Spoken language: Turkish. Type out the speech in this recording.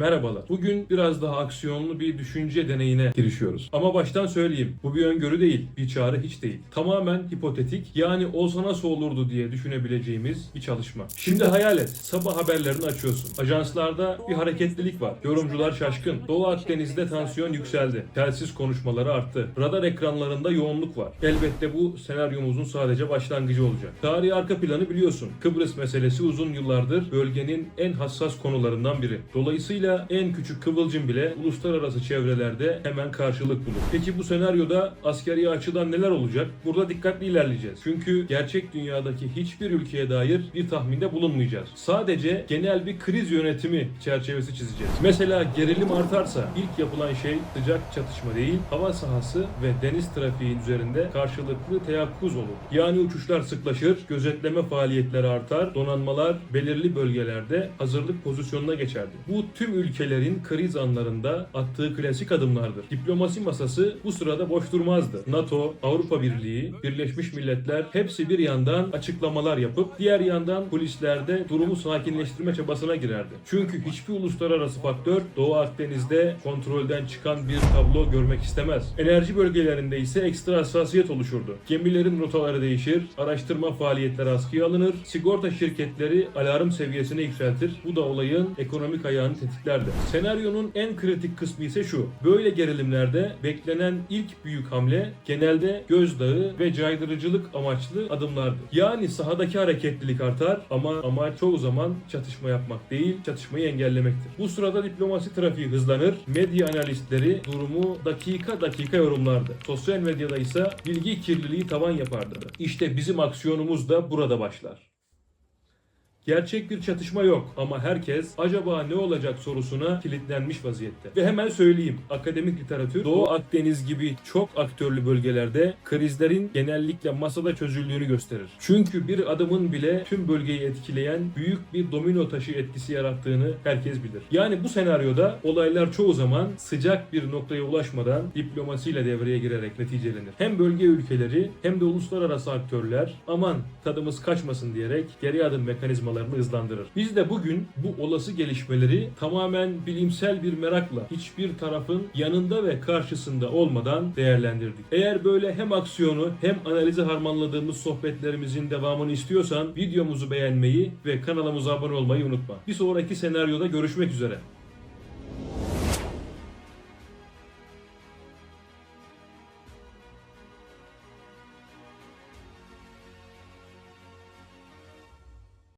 Merhabalar. Bugün biraz daha aksiyonlu bir düşünce deneyine girişiyoruz. Ama baştan söyleyeyim. Bu bir öngörü değil, bir çağrı hiç değil. Tamamen hipotetik, yani olsa nasıl olurdu diye düşünebileceğimiz bir çalışma. Şimdi hayal et. Sabah haberlerini açıyorsun. Ajanslarda bir hareketlilik var. Yorumcular şaşkın. Doğu Akdeniz'de tansiyon yükseldi. Telsiz konuşmaları arttı. Radar ekranlarında yoğunluk var. Elbette bu senaryomuzun sadece başlangıcı olacak. Tarihi arka planı biliyorsun. Kıbrıs meselesi uzun yıllardır bölgenin en hassas konularından biri. Dolayısıyla en küçük kıvılcım bile uluslararası çevrelerde hemen karşılık bulur. Peki bu senaryoda askeri açıdan neler olacak? Burada dikkatli ilerleyeceğiz. Çünkü gerçek dünyadaki hiçbir ülkeye dair bir tahminde bulunmayacağız. Sadece genel bir kriz yönetimi çerçevesi çizeceğiz. Mesela gerilim artarsa ilk yapılan şey sıcak çatışma değil, hava sahası ve deniz trafiği üzerinde karşılıklı teyakkuz olur. Yani uçuşlar sıklaşır, gözetleme faaliyetleri artar, donanmalar belirli bölgelerde hazırlık pozisyonuna geçerdi. Bu tüm ülkelerin kriz anlarında attığı klasik adımlardır. Diplomasi masası bu sırada boş durmazdı. NATO, Avrupa Birliği, Birleşmiş Milletler hepsi bir yandan açıklamalar yapıp diğer yandan polislerde durumu sakinleştirme çabasına girerdi. Çünkü hiçbir uluslararası faktör Doğu Akdeniz'de kontrolden çıkan bir tablo görmek istemez. Enerji bölgelerinde ise ekstra hassasiyet oluşurdu. Gemilerin rotaları değişir, araştırma faaliyetleri askıya alınır, sigorta şirketleri alarm seviyesine yükseltir. Bu da olayın ekonomik ayağını tetiklerdi. Senaryonun en kritik kısmı ise şu. Böyle gerilimlerde beklenen ilk büyük hamle genelde gözdağı ve caydırıcılık amaçlı adımlardır. Yani sahadaki hareketlilik artar ama amaç çoğu zaman çatışma yapmak değil, çatışmayı engellemektir. Bu sırada diplomasi trafiği hızlanır, medya analistleri durumu dakika dakika yorumlardı. Sosyal medyada ise bilgi kirliliği tavan yapardı. İşte bizim aksiyonumuz da burada başlar. Gerçek bir çatışma yok ama herkes acaba ne olacak sorusuna kilitlenmiş vaziyette. Ve hemen söyleyeyim akademik literatür Doğu Akdeniz gibi çok aktörlü bölgelerde krizlerin genellikle masada çözüldüğünü gösterir. Çünkü bir adımın bile tüm bölgeyi etkileyen büyük bir domino taşı etkisi yarattığını herkes bilir. Yani bu senaryoda olaylar çoğu zaman sıcak bir noktaya ulaşmadan diplomasiyle devreye girerek neticelenir. Hem bölge ülkeleri hem de uluslararası aktörler aman tadımız kaçmasın diyerek geri adım mekanizmalarını hızlandırır. Biz de bugün bu olası gelişmeleri tamamen bilimsel bir merakla hiçbir tarafın yanında ve karşısında olmadan değerlendirdik. Eğer böyle hem aksiyonu hem analizi harmanladığımız sohbetlerimizin devamını istiyorsan videomuzu beğenmeyi ve kanalımıza abone olmayı unutma. Bir sonraki senaryoda görüşmek üzere.